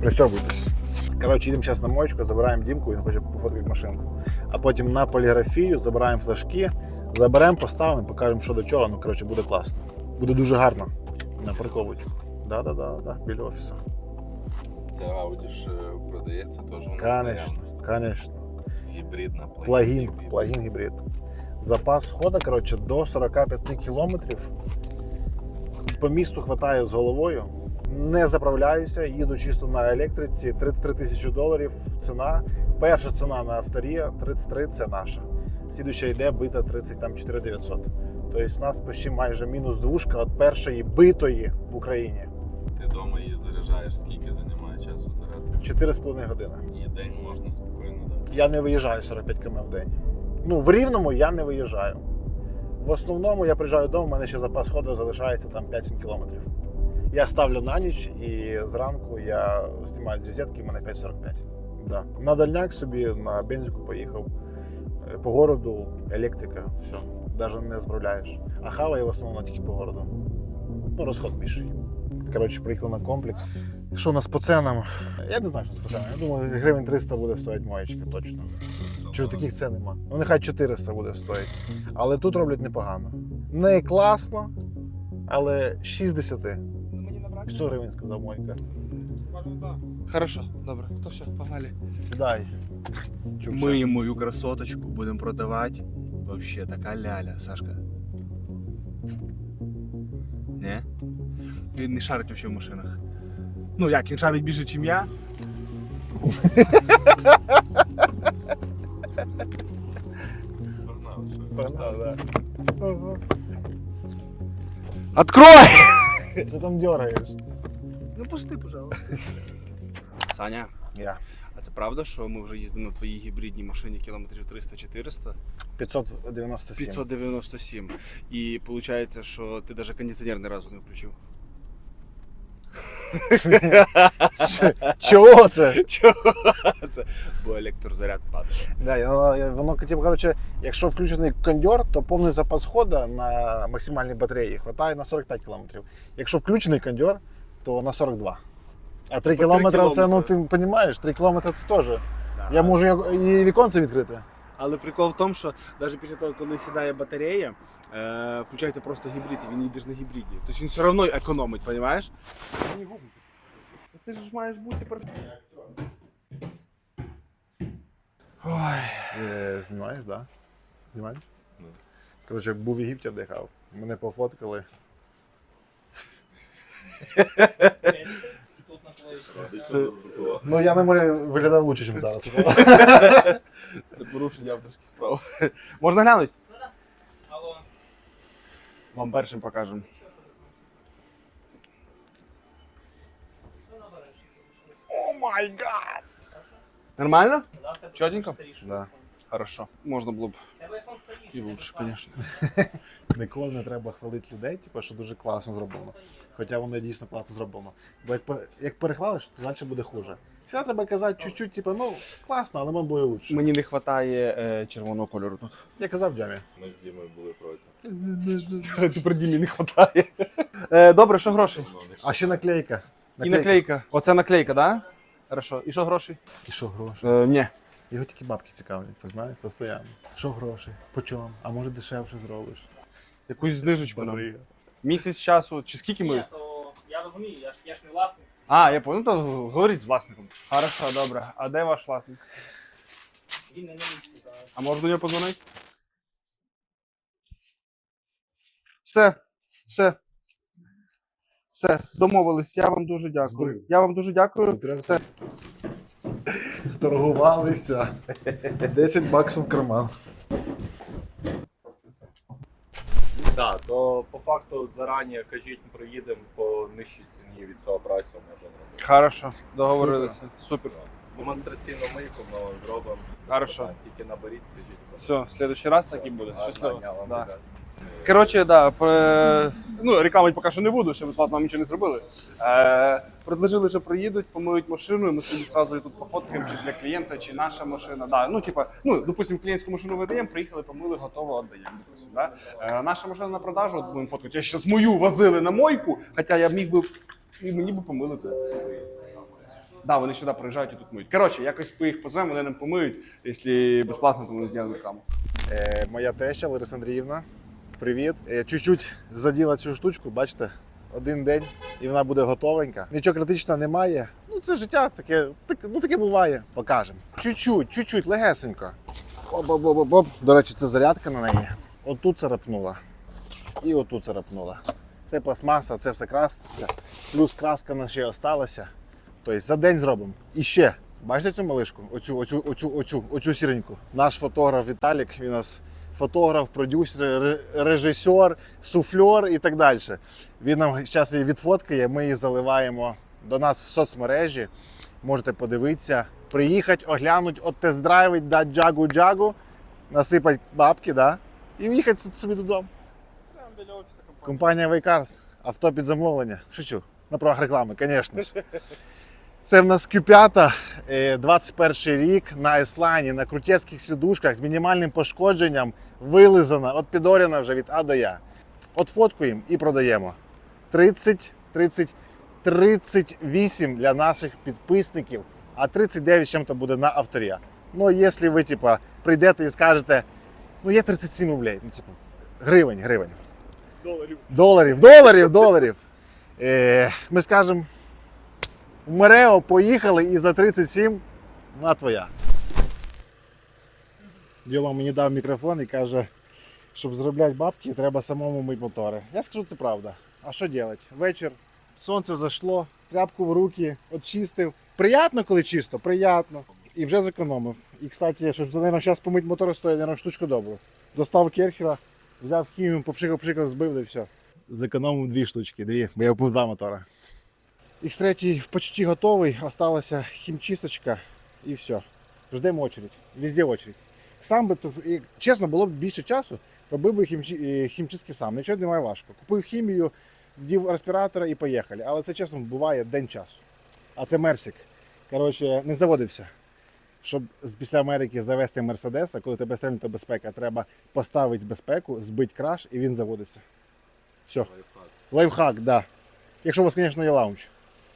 Пристегивайтесь. Коротше, їдемо зараз на моечку, забираємо Дімку, він хоче пофоткати машинку. А потім на поліграфію забираємо флажки, заберемо, поставимо, покажемо, що до чого. Ну, коротше, буде класно. Буде дуже гарно. Напарковуйтесь. Да, да, да, да, біля офісу. Це Audi ж е, продається теж у нас Конечно, наявності. конечно. Гібридна Плагін, плагін гібрид. Запас хода, коротше, до 45 кілометрів. По місту хватає з головою. Не заправляюся, їду чисто на електриці. 33 тисячі доларів ціна. Перша ціна на авторія 33 це наша. Слідуюча йде бита 34 900. Тобто в нас почти майже мінус двушка від першої битої в Україні. Ти вдома її заряджаєш, скільки займає часу зарядка? 4,5 години. І день можна спокійно дати. Я не виїжджаю 45 км в день. Ну, в рівному я не виїжджаю. В основному я приїжджаю додому, у мене ще запас ходу залишається там 5-7 кілометрів. Я ставлю на ніч і зранку я знімаю з розетки, в мене 5,45. Да. На дальняк собі на бензику поїхав. Е, По городу електрика, все. Навіть не збавляєш. А хаває в основному тільки по городу. Ну, розход більший. Коротше, приїхав на комплекс. Що у нас по ценам? Я не знаю, що з по ценам. Я думаю, гривень 300 буде стоїти моєчка, точно. Чого таких цен нема? Ну нехай 400 буде стоїти. Але тут роблять непогано. Не класно, але 60. 500 гривень сказав Мойка. Хорошо, добре. То все, погнали. Дай. Чукча. Ми мою красоточку будемо продавати. Вообще така ляля, Сашка. Не? Він не шарить вообще в машинах. Ну як, він шарить більше, ніж я. Погнали, да. Открой! Що там дергаешь. Ну пусти, пожалуйста. Саня, Я. а це правда, що ми вже їздимо на твоїй гібридній машині кілометрів 300-400? 597. 597. І виходить, що ти навіть кондиціонер ні разу не включив. Чого це? Чого це? Бо електрозаряд падає. Да, воно, типу, коротше, якщо включений кондьор, то повний запас хода на максимальній батареї хватає на 45 км. Якщо включений кондьор, то на 42. А 3 По три кілометри це, ну ти розумієш, 3 кілометри це теж. Я можу і віконце відкрити. Але прикол в тому, що навіть після того, коли сідає батарея, е, включається просто гібрид, і він їдеш на гібриді. Тобто він все одно економить, розумієш? Ти ж маєш бути перфектним. Ой. Знімаєш, так? Да? Знімаєш? Ну. Коротше, був в Єгипті дихав. Мене пофоткали. Це... Ну я на морі виглядав лучше, ніж зараз. Це порушення авторських прав. Можна глянути? Вам першим покажемо. О май гад! Нормально? Чотенько? Да. Хорошо. Можна було б і лучше, звісно. Ніколи не треба хвалити людей, типу, що дуже класно зроблено. Хоча воно дійсно класно зроблено. Бо як, як перехвалиш, то далі буде хуже. Всегда треба казати чуть-чуть, типу, ну класно, але ми було лучше. Мені не вистачає е, червоного кольору тут. Я казав Дямі. Ми з Дімою були проти. Тепер Дімі не вистачає. Е, добре, що гроші? Ну, А ще наклейка. І наклейка. Оце наклейка, так? Да? Хорошо. І що гроші? І що гроші? Е, ні. Його тільки бабки цікавлять, розумієш? Постоянно. Що гроші? По чому? А може дешевше зробиш? Якусь знижечку нам. Місяць часу. Чи скільки ми? Ні, то я розумію, я ж, я ж не власник. А, я понял, то говоріть з власником. Хорошо, добре. А де ваш власник? Він не на місці. та- А можна до нього позвонити? Все, все. Все, домовились. Я вам дуже дякую. Збрив. Я вам дуже дякую. Все. Торгувалися. 10 баксів в карман. Так, то по факту зарані кажіть, приїдемо по нижчій ціні від цього прайсу можемо робити. Хорошо, договорилися. Супер. Демонстраційну мийку ми вам зробимо. Хорошо. Тільки наберіть, скажіть. Все, в следующий раз так і буде. Щасливо. Да. Коротше, да, пре... ну, рекламити поки що не буду, ще безплатно нам нічого не зробили. Е, предложили, що приїдуть, помиють машину, і ми собі одразу тут пофоткаємо, чи для клієнта, чи наша машина. Да. Ну, типа, ну, допустим, клієнтську машину видаємо, приїхали, помили, готово, віддаємо. Допустим, да. е, наша машина на продажу, от будемо фоткати. Я зараз мою возили на мойку, хоча я міг би, і мені би помилити. Да, вони сюди приїжджають і тут миють. Коротше, якось ми їх позвемо, вони нам помиють. Якщо безплатно, то ми зробимо рекламу. Е, моя теща Лариса Андріївна. Привіт. Е, чуть-чуть заділа цю штучку, бачите, один день і вона буде готовенька. Нічого критичного немає. Ну, це життя таке, так, ну таке буває. Покажемо. Чуть-чуть, чуть-чуть, легесенько. Оп-оп-оп-оп. До речі, це зарядка на неї. Отут царапнула. І отут царапнула. Це пластмаса, це все краситься. Плюс краска на ще осталася. Тобто за день зробимо. І ще. Бачите цю малишку? Оцю, оцю, оцю, оцю, оцю сіреньку. Наш фотограф Віталік, він нас фотограф, продюсер, режисер, суфльор і так далі. Він нам зараз її відфоткає, ми її заливаємо до нас в соцмережі. Можете подивитися, приїхати, оглянути, от тест-драйвить, дати джагу-джагу, насипати бабки, да? і їхати собі додому. Компанія Вейкарс, авто під замовлення. Шучу. На правах реклами, звісно ж. Це в нас Q5, е, 21 рік на Еслані, на крутецьких сідушках з мінімальним пошкодженням, вилизана, от підоряна вже від А до Я. От фоткуємо і продаємо. 30, 30, 38 для наших підписників, а 39 з чим-то буде на авторія. Ну, якщо ви, типа, прийдете і скажете, ну є 37 рублей, ну, типу, гривень, гривень. Доларів. Доларів, доларів, доларів. Е, ми скажемо, в Мерео поїхали і за 37 вона твоя. Діма мені дав мікрофон і каже, щоб заробляти бабки, треба самому мити мотори. Я скажу, це правда. А що робити? Вечір, сонце зайшло, тряпку в руки, очистив. Приятно, коли чисто, приятно. І вже зекономив. І, кстати, щоб за ним зараз помити мотори, стоїть, наверное, штучку добру. Достав керхера, взяв хімію, попшикав, пшикав, збив, і все. Зекономив дві штучки, дві, бо я купив два мотора. X3 почти готовий, осталася хімчисточка і все. Ждемо очередь. Везде очередь. Сам би тут, і, чесно, було б більше часу, робив би хімчистки сам. Нічого немає важко. Купив хімію, вдів респіратора і поїхали. Але це чесно буває день часу. А це Мерсик. Коротше, не заводився. Щоб з після Америки завести Мерседеса, коли тебе стрельнута безпека, треба поставити безпеку, збити краш і він заводиться. Все. Лайфхак, так. Да. Якщо у вас, звісно, є лаунч.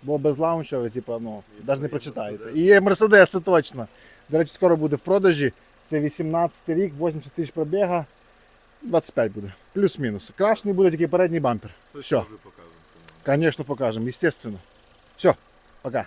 Бо без лаунча ви, типу, ну, навіть не прочитаєте. І є Мерседес, це точно. До речі, скоро буде в продажі. Це 18 рік, 80 тисяч пробіга, 25 буде. Плюс-мінус. Крашний буде тільки передній бампер. Все. Звісно, покажемо, естественно. Все, пока.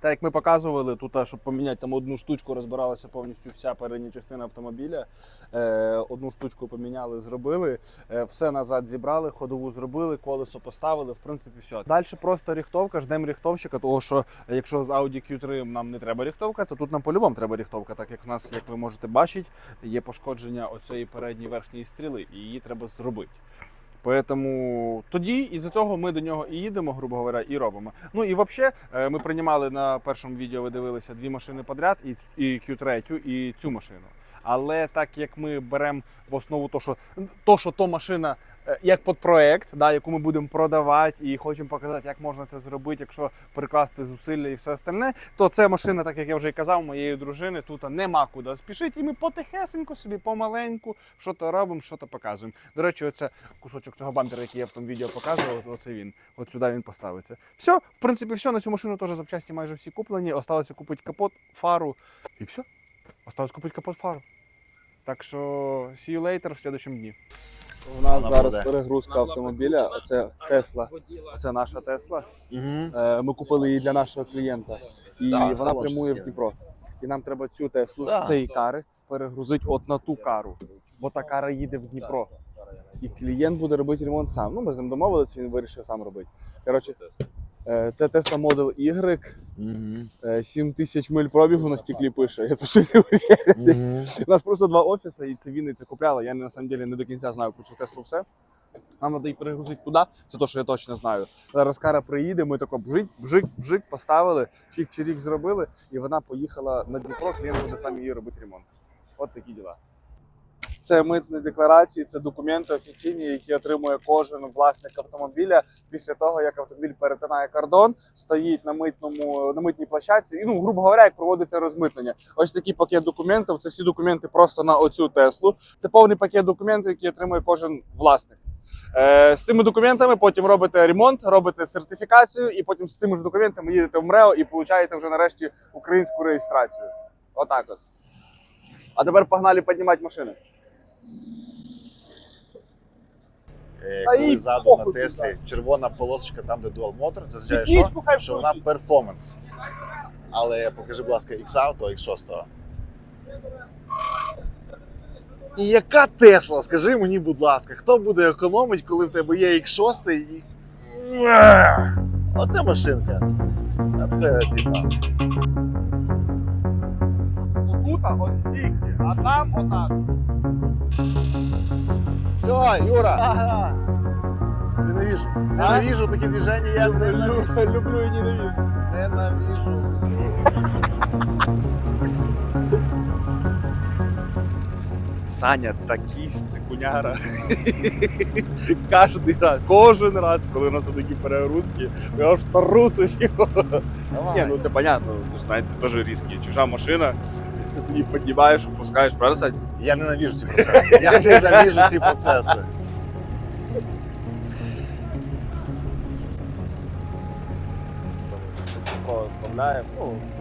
Так як ми показували, тут, щоб поміняти там одну штучку, розбиралася повністю вся передня частина автомобіля. Е, одну штучку поміняли, зробили, е, все назад зібрали, ходову зробили, колесо поставили. В принципі, все. Далі просто ріхтовка, ждемо ріхтовщика, тому що якщо з Audi Q3 нам не треба ріхтовка, то тут нам по-любому треба ріхтовка, так як в нас, як ви можете бачити, є пошкодження оцієї передньої верхньої стріли, і її треба зробити. Поэтому тоді і за того ми до нього і їдемо, грубо говоря, і робимо. Ну і взагалі ми приймали на першому відео, ви дивилися дві машини подряд, і, і Q3, і цю машину. Але так як ми беремо в основу то, що то, що то машина е, як під проект, да, яку ми будемо продавати, і хочемо показати, як можна це зробити, якщо прикласти зусилля і все остальне, то це машина, так як я вже і казав, моєї дружини, тут нема куди спішити, і ми потихесенько собі, помаленьку, що то робимо, що то показуємо. До речі, оце кусочок цього бампера, який я в тому відео показував, оце він. От сюди він поставиться. Все, в принципі, все. На цю машину теж запчасті майже всі куплені. Осталося купити капот, фару і все. Осталось купити капот, фару. Так що see you later в следующем дні. У нас Вона зараз буде. перегрузка автомобіля. Це Тесла. Це наша Тесла. Угу. Е, Ми купили її для нашого клієнта. І Да, вона прямує в Дніпро. І нам треба цю Теслу Да. з цієї кари перегрузити от на ту кару. Бо та кара їде в Дніпро. І клієнт буде робити ремонт сам. Ну, ми з ним домовилися, він вирішив сам робити. Коротше, це Tesla Model Y, Угу. е, 7 тисяч миль пробігу на стеклі пише. Я це що не. Угу. У нас просто два офіси, і це він і це купляли. Я на самом деле не до кінця знаю про цю Теслу все. Нам треба її перегрузити туди, це те, що я точно знаю. Зараз кара приїде, ми тако бжик, бжик, бжик поставили, чик-чирік зробили, і вона поїхала на Дніпро, клієнт буде сам її робити ремонт. От такі діла. Це митні декларації, це документи офіційні, які отримує кожен власник автомобіля після того, як автомобіль перетинає кордон, стоїть на митному на митній площадці. І ну, грубо говоря, як проводиться розмитнення. Ось такий пакет документів. Це всі документи просто на оцю Теслу. Це повний пакет документів, які отримує кожен власник. Е, з цими документами потім робите ремонт, робите сертифікацію, і потім з цими ж документами їдете в МРЕО і получаєте вже нарешті українську реєстрацію. Отак от. А тепер погнали піднімати машини. Е, Коли ззаду на Теслі червона полосочка там, де Dual Motor, це означає, що, що вона перформанс. Але покажи, будь ласка, X-Auto, X6. І яка Тесла? Скажи мені, будь ласка, хто буде економити, коли в тебе є X6 і. Оце машинка. А це типа. Тут от стільки, а там отак. Все, Юра! Ага. Ненавижу. Ненавижу такі движення, я ненавижу. люблю і ненавижу. Ненавижу. Саня такий сцикуняра. Кожен раз, кожен раз, коли у нас такі перегрузки, я аж трусить його. Ні, ну це понятно, знаєте, теж різкі. Чужа машина, ти тоді піднімаєш, опускаєш, правда, Я ненавижу ці процеси. Я ненавижу ці процеси.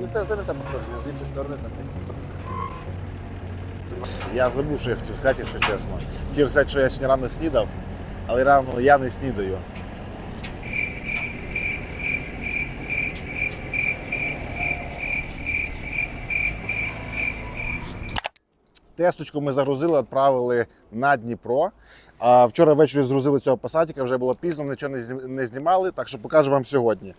Ну, це, це не все пошкодження, з іншої сторони там. Я забув, що я хотів сказати, якщо чесно. Хотів сказати, що я сьогодні рано снідав, але рано я не снідаю. Тесточку ми загрузили, відправили на Дніпро. А вчора ввечері згрузили цього пасатіка, вже було пізно, нічого не зні- не знімали, так що покажу вам сьогодні.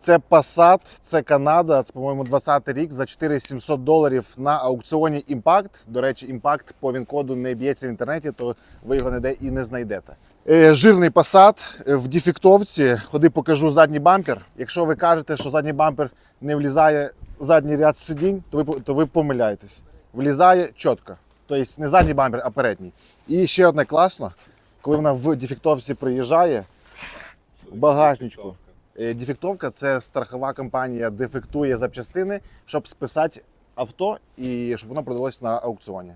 Це Passat, це Канада, це, по-моєму, 20-й рік за 4700 доларів на аукціоні Impact. До речі, Impact по він-коду не б'ється в інтернеті, то ви його ніде і не знайдете. Е, Жирний Passat е, в дефектовці. Ходи покажу задній бампер. Якщо ви кажете, що задній бампер не влізає задній ряд сидінь, то ви, то ви помиляєтесь. Влізає чітко. Тобто не задній бампер, а передній. І ще одне класно, коли вона в дефектовці приїжджає, в багажничку. Е, Дефектовка це страхова компанія дефектує запчастини, щоб списати авто і щоб воно продалося на аукціоні.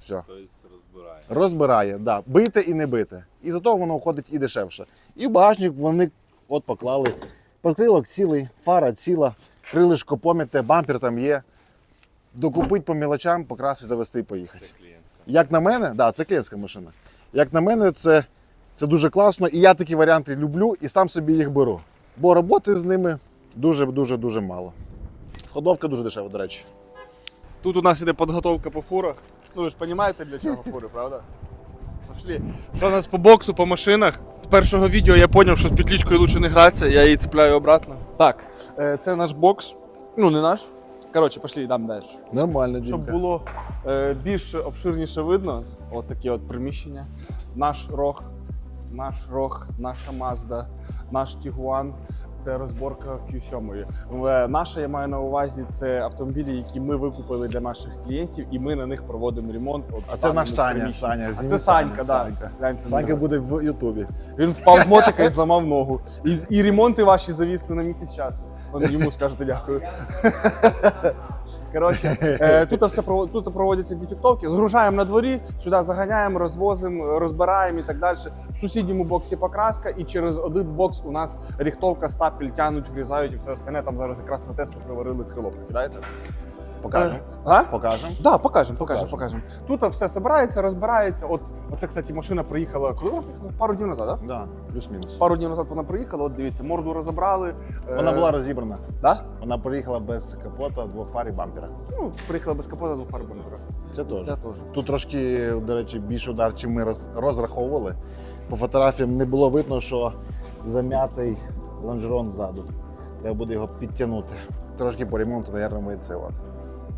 Все. Хтось розбирає. Розбирає, да. бите і не бите. І за того воно виходить і дешевше. І в багажник вони от поклали. Покрилок цілий, фара ціла, крилишко поміте, бампер там є. Докупить по мілочам, покрасити, завести і поїхати. Це клієнтська. Як на мене, да, це клієнтська машина. Як на мене, це, це дуже класно. І я такі варіанти люблю і сам собі їх беру. Бо роботи з ними дуже-дуже дуже мало. Ходовка дуже дешева, до речі. Тут у нас іде підготовка по фурах. Ну ви ж розумієте, для чого фури, правда? Пошли. Що у нас по боксу, по машинах? З першого відео я зрозумів, що з петличкою лучше не гратися, я її цепляю обратно. Так, е, це наш бокс. Ну, не наш. Коротше, пошли, йдемо далі. Нормально, Щоб Дімка. було е, більш обширніше видно, от такі от приміщення. Наш рог, наш рог, наша Mazda, наш Tiguan. Це розборка Q7. В- Наша, я маю на увазі, це автомобілі, які ми викупили для наших клієнтів, і ми на них проводимо ремонт. От А в це наш Саня. приміщенні. Саня, А зніми це Санька, Саня, да. Санька. Гляньте Санька буде в Ютубі. Він впав з мотика і зламав ногу. І, і ремонти ваші завісли на місяць часу. Йому скажете дякую. Коротше, е, тут все тут проводяться дефектовки, згружаємо на дворі, сюди заганяємо, розвозимо, розбираємо і так далі. В сусідньому боксі покраска, і через один бокс у нас ріхтовка, стапель тянуть, врізають і все остальне. Там зараз якраз на тесту приварили крило. Прикидаєте? Покажемо. А? Покажемо. Да, покажемо, покажемо, Покажемо. Тут все збирається, розбирається. От оце, кстати, машина приїхала коли вона приїхала? пару днів назад, так? Да, плюс-мінус. Пару днів назад вона приїхала, от дивіться, морду розібрали. Вона Е, була розібрана. Да? Вона приїхала без капота, двох фар і бампера. Ну, приїхала без капота до фарби. Це теж. Це теж. Тут трошки, до речі, більше удар, чим ми розраховували. По фотографіям не було видно, що зам'ятий лонжерон ззаду. Треба буде його підтягнути. Трошки по ремонту, мабуть, ми це от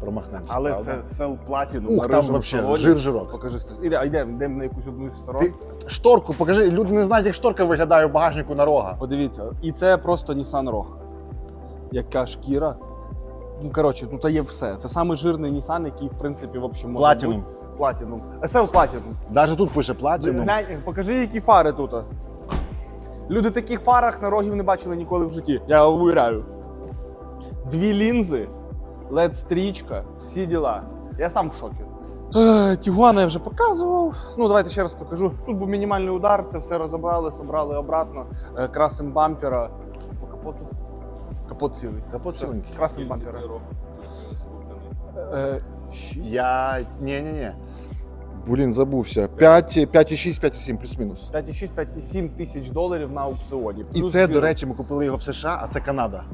промахнемося. Але правда? це сел платіну. Ух, там вообще жир жирок. Покажи. Іде, йдемо, йдемо на якусь одну з сторон. Ти шторку покажи, люди не знають, як шторка виглядає в багажнику на рога. Подивіться, і це просто Nissan Rogue. Яка шкіра. Ну, коротше, тут є все. Це самий жирний Nissan, який, в принципі, в общем, може Platinum. бути. Platinum. SL Platinum. Навіть тут пише платіну. Глянь, покажи, які фари тут. Люди таких фарах на рогів не бачили ніколи в житті. Я увіряю. Дві лінзи, led стрічка всі діла. Я сам в шокі. Е, Тігуана я вже показував. Ну, давайте ще раз покажу. Тут був мінімальний удар, це все розібрали, собрали обратно. Е, Красим бампера. По капоту. Капот цілий. Капот ціленький. Красим бампера. Е, шість? Я. Ні, ні, ні. Блін, забувся. 5, 5,6, 5,7, плюс-мінус. 5,6, 5,7 тисяч доларів на аукціоні. І Плюс це, до речі, ми купили його в США, а це Канада.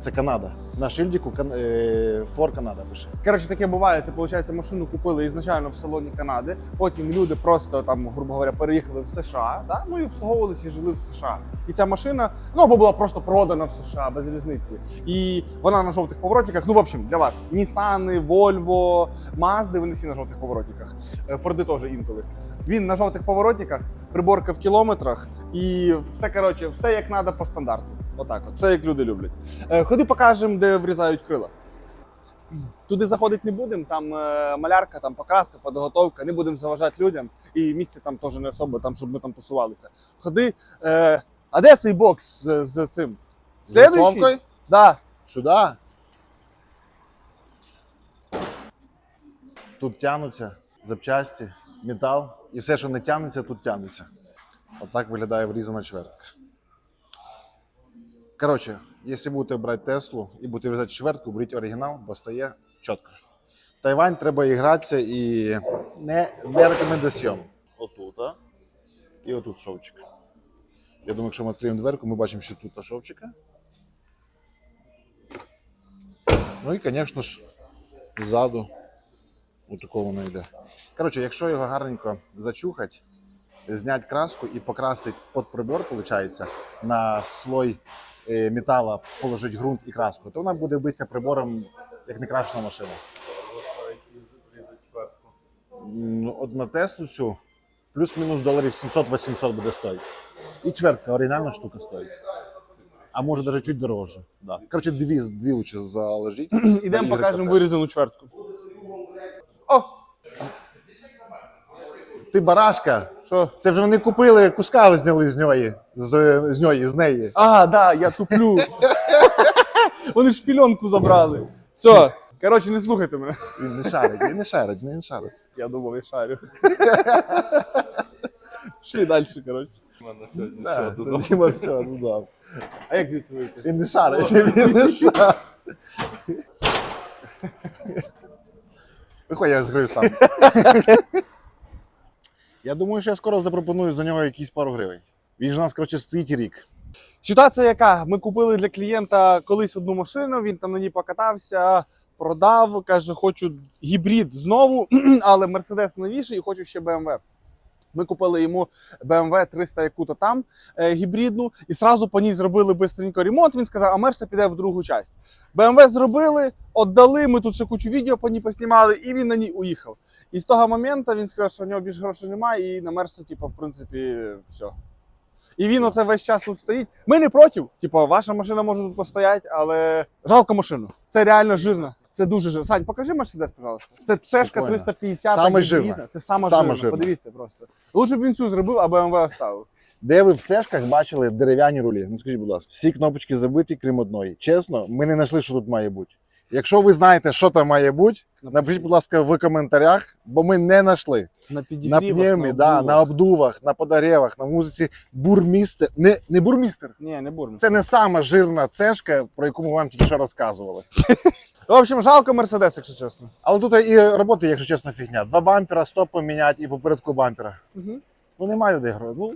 Це Канада. На шильдику Кан... е, Фор Канада пише. Коротше, таке буває. Це виходить, машину купили ізначально в салоні Канади. Потім люди просто там, грубо говоря, переїхали в США, да? ну і обслуговувалися і жили в США. І ця машина ну або була просто продана в США без різниці. І вона на жовтих поворотниках. Ну, в общем, для вас Нісани, Volvo, Mazda, вони всі на жовтих поворотниках. Е, Форди теж інколи. Він на жовтих поворотниках, приборка в кілометрах, і все коротше, все як треба по стандарту. Отак, от це як люди люблять. Е, Ходи покажемо, де врізають крила. Туди заходити не будемо, там е, малярка, там покраска, подготовка, не будемо заважати людям, і місце там теж не особо, там, щоб ми там тусувалися. Ходи. Е, а де цей бокс з, з цим? Слідуючий? Да. Сюди. Тут тягнуться запчасті, метал. І все, що не тягнеться, тут тягнеться. Отак виглядає врізана чвертка. Коротше, якщо будете брати Теслу і будете врізати чвертку, беріть оригінал, бо стає чітко. Тайвань треба і гратися і не, не рекомендаціон. Отут, а? І отут шовчик. Я думаю, якщо ми відкриємо дверку, ми бачимо, що тут шовчика. Ну і, звісно ж, ззаду у такого воно йде. Коротше, якщо його гарненько зачухати, зняти краску і покрасити під прибор, виходить, на слой е, металу положити ґрунт і краску, то вона буде битися прибором, як не крашена машина. Ну, От на Теслу цю плюс-мінус доларів 700-800 буде стоїти. І чвертка, оригінальна штука стоїть. А може навіть чуть дорожче. Да. Коротше, дві, дві лучше заложіть. Ідемо покажемо вирізану чвертку. О! Ти барашка. Що? Це вже вони купили, куска зняли з неї, з, з неї, з неї. А, да, я туплю. Вони ж пільонку забрали. Все. Коротше, не слухайте мене. Він не шарить, він не шарить, він не шарить. Я думав, я шарю. Пішли далі, коротше. Мене сьогодні Да, все додому. Діма все, ну да. А як звідси вийти? Він не шарить, він не шарить. Виходь, я зграю сам. Я думаю, що я скоро запропоную за нього якісь пару гривень. Він ж у нас, коротше, стоїть рік. Ситуація яка? Ми купили для клієнта колись одну машину, він там на ній покатався, продав, каже, хочу гібрид знову, але Мерседес новіший і хочу ще BMW. Ми купили йому BMW 300 яку-то там е, гібридну, і сразу по ній зробили бистренько ремонт. Він сказав, а Мерса піде в другу часть. BMW зробили, віддали, ми тут ще кучу відео по ній поснімали, і він на ній уїхав. І з того моменту він сказав, що в нього більше грошей немає, і на Мерса, типу, в принципі, все. І він оце весь час тут стоїть. Ми не проти. Типу, ваша машина може тут постояти, але жалко машину. Це реально жирно. Це дуже жирно. Сань, покажи Мерседес, пожалуйста. Це цешка Прикольно. 350. Саме жирна. Це саме, Саме жирна. жирна. Подивіться просто. Лучше б він цю зробив, а BMW оставив. Де ви в цешках бачили дерев'яні рулі? Ну скажіть, будь ласка, всі кнопочки забиті, крім одної. Чесно, ми не знайшли, що тут має бути. Якщо ви знаєте, що там має бути, напишіть, будь ласка, в коментарях, бо ми не знайшли. На На пневмі, да, на обдувах, на подогрівах, на музиці. Бурмістер. Не, не бурмістер. Ні, не бурно. Це не сама жирна цешка, про яку ми вам тільки що розказували. В общем, жалко Мерседес, якщо чесно. Але тут і роботи, якщо чесно, фігня. Два бампера, стоп поміняти і попередку бампера. Угу. Ну немає людей грошей. Ну,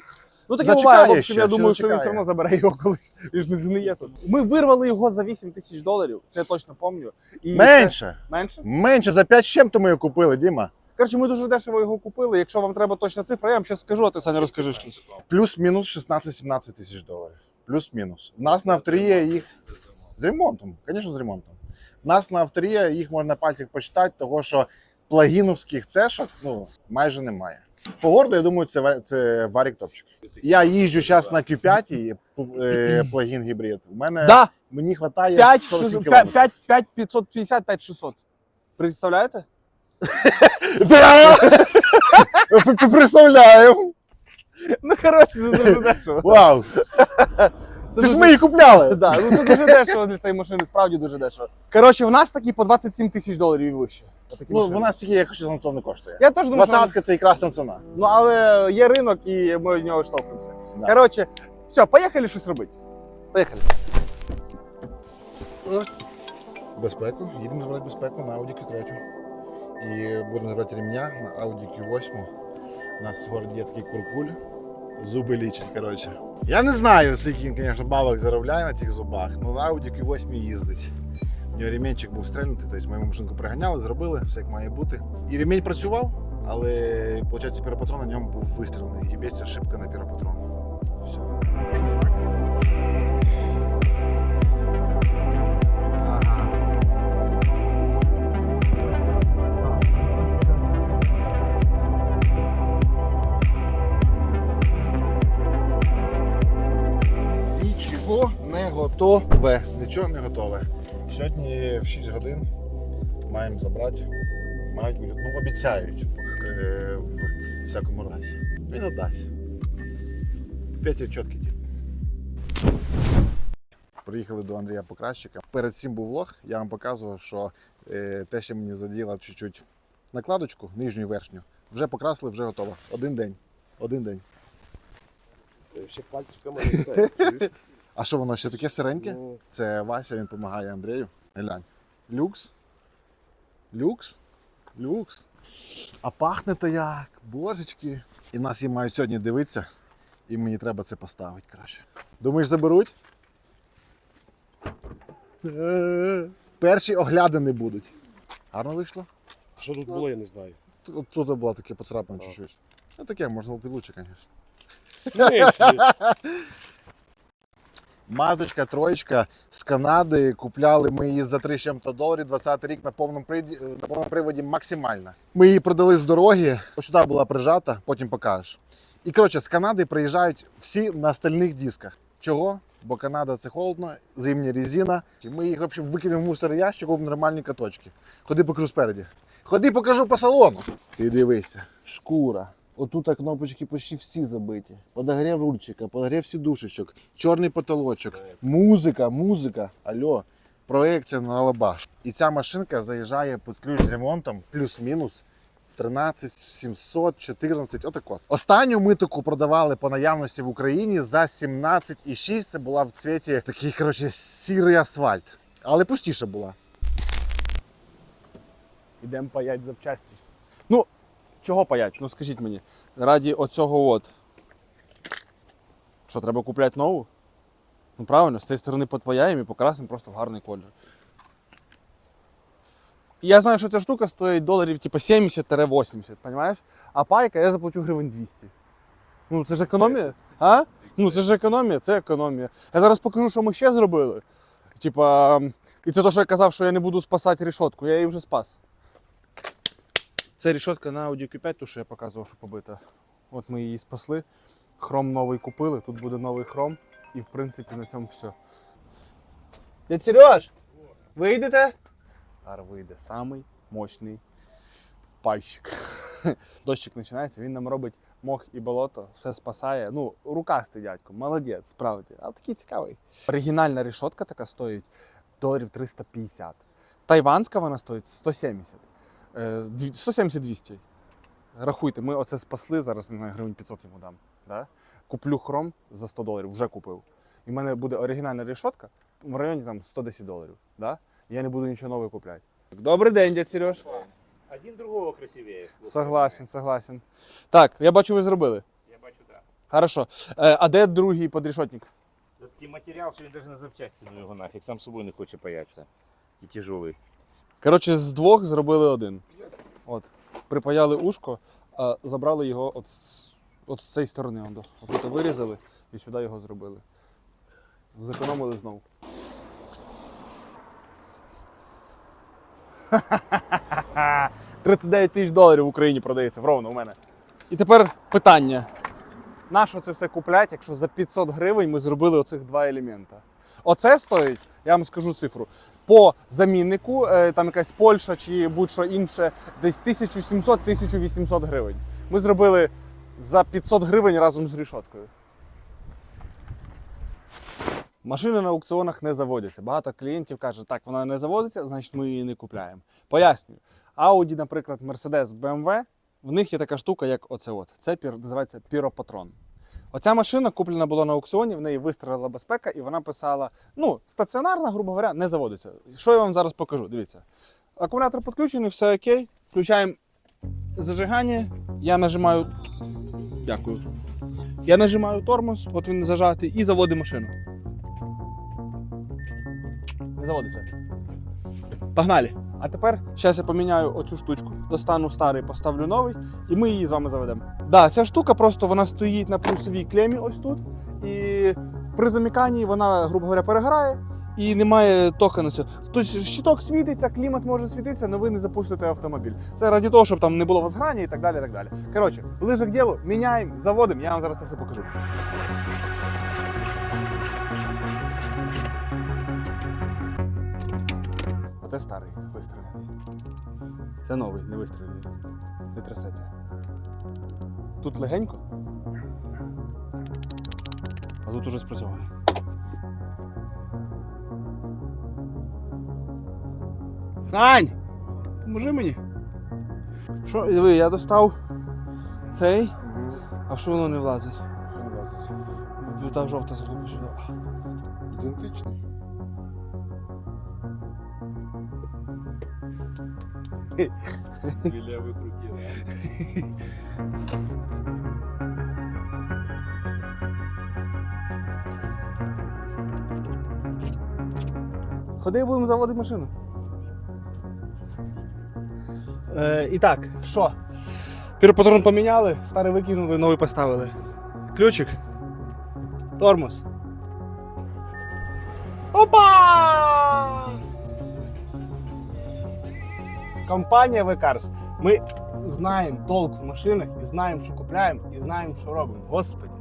Ну таке Зачекає буває, в общем, ще, я ще думаю, що він зачекає. все одно забере його колись. Він ж не згниє тут. Ми вирвали його за 8 тисяч доларів, це я точно пам'ятаю. І менше. це- Менше? Менше за 5 з чим то ми його купили, Діма. Коротше, ми дуже дешево його купили. Якщо вам треба точна цифра, я вам зараз скажу, а ти Саня розкажи щось. Плюс-мінус 16-17 тисяч доларів. Плюс-мінус. У нас на авторія їх з ремонтом, звісно, з ремонтом. У нас на авторія їх можна на пальцях почитати, того що плагіновських цешок ну, майже немає. По городу, я думаю, це, це варік топчик. Я їжджу зараз на Q5 е, плагін гібрид. У мене Да, мені вистачає 5, 47 5, кілометрів. 5, 5 550, 5 600. Представляєте? Да! Представляю. Ну, коротше, це дуже дешево. Вау! Це ж дуже- ми її купляли. Да, ну це дуже дешево для цієї машини, справді дуже дешево. Коротше, в нас такі по 27 тисяч доларів і вище. Отакі Ну, машини. вона стільки якось то не коштує. Я теж думаю, що... Двадцятка це і красна ціна. Ну, але є ринок і ми від нього штовхуємося. Да. Коротше, все, поїхали щось робити. Поїхали. Безпеку. Їдемо збирати безпеку на Audi Q3. І будемо збирати ремня на Audi Q8. У нас в городі є такий куркуль. Зуби лічить, коротше. Я не знаю, скільки він, звісно, бабок заробляє на цих зубах, але Audi Q8 їздить. У нього ремінчик був стрельнутий, тобто ми машинку приганяли, зробили, все як має бути. І ремінь працював, але виходить, піропатрон на ньому був вистрілений і б'ється шибка на піропатрон. Все. Готове. Нічого не готове. Сьогодні в 6 годин маємо забрати. Мають ну обіцяють е, в всякому разі. Він отдасть. П'ять чіткий тип. Приїхали до Андрія Покращика. Перед цим був влог, я вам показував, що е, те, що мені заділо чуть-чуть накладочку, нижню і верхню, вже покрасили, вже готово. Один день. Один день. Ще пальчиками не? А що воно ще таке сиреньке? Ну, Це Вася, він допомагає Андрію. Глянь. Люкс. Люкс. Люкс. А пахне то як, божечки. І нас їм мають сьогодні дивитися, і мені треба це поставити краще. Думаєш, заберуть? Перші оглядини будуть. Гарно вийшло? А що тут було, я не знаю. Тут, тут було таке поцарапане чуть-чуть. Ну таке, можна було підлучше, звісно. Мазочка, троєчка з Канади. Купляли ми її за 3 з чим-то доларів. 20 рік на повному, на повному приводі максимальна. Ми її продали з дороги, сюди була прижата, потім покажеш. І коротше, з Канади приїжджають всі на стальних дисках. Чого? Бо Канада це холодно, зимня резина. І Ми їх взагалі викинемо в мусор ящик в нормальні каточки. Ходи покажу спереді. Ходи покажу по салону. Ти дивися, шкура. Отут кнопочки почти всі забиті. Подогрів рульчика, подогрів сідушечок, чорний потолочок, музика, музика. Алло, проекція на лабаш. І ця машинка заїжджає під ключ з ремонтом плюс-мінус 13 700, 14, отак от. Останню ми таку продавали по наявності в Україні за 17,6. Це була в цвіті такий, коротше, сірий асфальт. Але пустіша була. Ідемо паять запчасті. Чого паять? Ну скажіть мені. Раді оцього от. Що, треба купляти нову? Ну правильно, з цієї сторони подпаяємо і покрасимо просто в гарний колір. Я знаю, що ця штука стоїть доларів типу 70-80, розумієш? А пайка я заплачу гривень 200. Ну це ж економія. А? Ну це ж економія, це економія. Я зараз покажу, що ми ще зробили. Типа, і це те, що я казав, що я не буду спасати рішотку, я її вже спас. Це рішотка на Audi Q5, ту, що я показував, що побита. От ми її спасли. Хром новий купили, тут буде новий хром. І в принципі на цьому все. Дядь Сереж, вийдете? Ар вийде самий мощний пайщик. Дощик починається, він нам робить мох і болото, все спасає. Ну, рукастий дядько, молодець, справді. А такий цікавий. Оригінальна рішотка така стоїть доларів 350. Тайванська вона стоїть 170. Е, дві- 170-200. Рахуйте, ми оце спасли, зараз знаю, гривень 500 йому дам. Да? Куплю хром за 100 доларів, вже купив. І в мене буде оригінальна решетка в районі там 110 доларів. Да? Я не буду нічого нового купляти. Добрий день, дядь Сереж. Один другого красивее. Согласен, согласен. Так, я бачу, ви зробили. Я бачу, так. Хорошо. Е, а де другий подрішотник? Такий матеріал, що він навіть на запчасті ну його нафіг, сам собою не хоче паятися. І тяжелий. Коротше, з двох зробили один. От. Припаяли ушко, а забрали його от, з- от з цієї сторони. От, от вирізали і сюди його зробили. Зекономили знову. Ха-ха-ха-ха. 39 тисяч доларів в Україні продається ровно у мене. І тепер питання. Нащо це все купляти, якщо за 500 гривень ми зробили оцих два елемента? Оце стоїть, я вам скажу цифру. По заміннику, е, там якась Польща чи будь-що інше, десь 1700-1800 гривень. Ми зробили за 500 гривень разом з рішоткою. Машини на аукціонах не заводяться. Багато клієнтів каже, так, вона не заводиться, значить ми її не купляємо. Пояснюю. Audi, наприклад, Mercedes, BMW, в них є така штука, як оце от. Це називається піропатрон. Оця машина куплена була на аукціоні, в неї вистрілила безпека, і вона писала: ну, стаціонарна, грубо говоря, не заводиться. Що я вам зараз покажу? Дивіться. Акумулятор підключений, все окей. Включаємо зажигання. Я нажимаю. Дякую. Я нажимаю тормоз, от він зажатий, і заводить машину. Не заводиться. Погнали. А тепер зараз я поміняю оцю штучку, достану старий, поставлю новий, і ми її з вами заведемо. Да, ця штука просто вона стоїть на плюсовій клемі ось тут. І при заміканні вона, грубо говоря, переграє і немає тока на це. Тобто щиток світиться, клімат може світитися, але ви не запустите автомобіль. Це раді того, щоб там не було возграння і так далі. І так далі. Коротше, ближе к ділу, міняємо, заводимо, я вам зараз це все покажу. Оце старий вистріляний. Це новий, не вистріляний. Не трясеться. Тут легенько. А тут уже спрацьований. Сань! Поможи мені. Що, диви, я достав цей, а що воно не влазить? Що не влазить? Та жовта зроблю сюди. Ідентичний. Дві лівих руки. Ходи будемо заводити машину. Е, і так, що? Піропатрон поміняли, старий викинули, новий поставили. Ключик. Тормоз. Опа! Компанія Векарс. Ми знаємо толк в машинах і знаємо, що купляємо, і знаємо, що робимо. Господи.